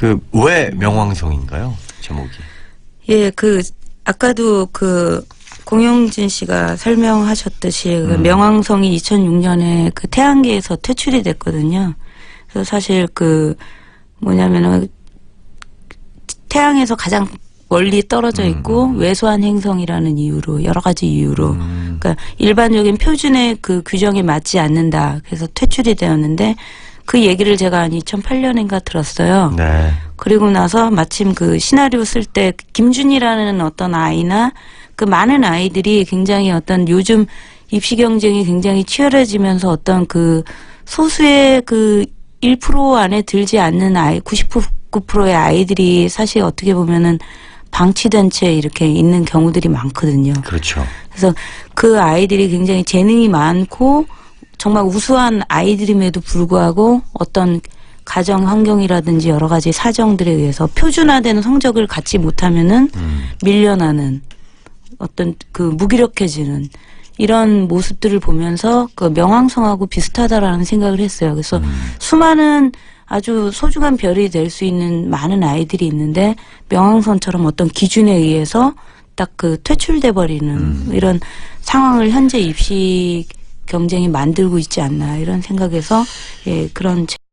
그 왜 명왕성인가요? 제목이. 예, 그 아까도 그 공영진 씨가 설명하셨듯이 그 음. 명왕성이 2006년에 그 태양계에서 퇴출이 됐거든요. 그래서 사실 그 뭐냐면은 태양에서 가장 멀리 떨어져 있고 왜소한 행성이라는 이유로 여러 가지 이유로 음. 그러니까 일반적인 표준의 그 규정에 맞지 않는다. 그래서 퇴출이 되었는데 그 얘기를 제가 한 2008년인가 들었어요. 네. 그리고 나서 마침 그 시나리오 쓸 때 김준이라는 어떤 아이나 그 많은 아이들이 굉장히 어떤 요즘 입시 경쟁이 굉장히 치열해지면서 어떤 그 소수의 그 1% 안에 들지 않는 아이 99%의 아이들이 사실 어떻게 보면은 방치된 채 이렇게 있는 경우들이 많거든요. 그렇죠. 그래서 그 아이들이 굉장히 재능이 많고 정말 우수한 아이들임에도 불구하고 어떤 가정 환경이라든지 여러 가지 사정들에 의해서 표준화되는 성적을 갖지 못하면은 음. 밀려나는 어떤 그 무기력해지는 이런 모습들을 보면서 그 명왕성하고 비슷하다라는 생각을 했어요. 그래서 음. 수많은 아주 소중한 별이 될 수 있는 많은 아이들이 있는데 명왕성처럼 어떤 기준에 의해서 딱 그 퇴출돼 버리는 음. 이런 상황을 현재 입시 경쟁이 만들고 있지 않나 이런 생각에서 예 그런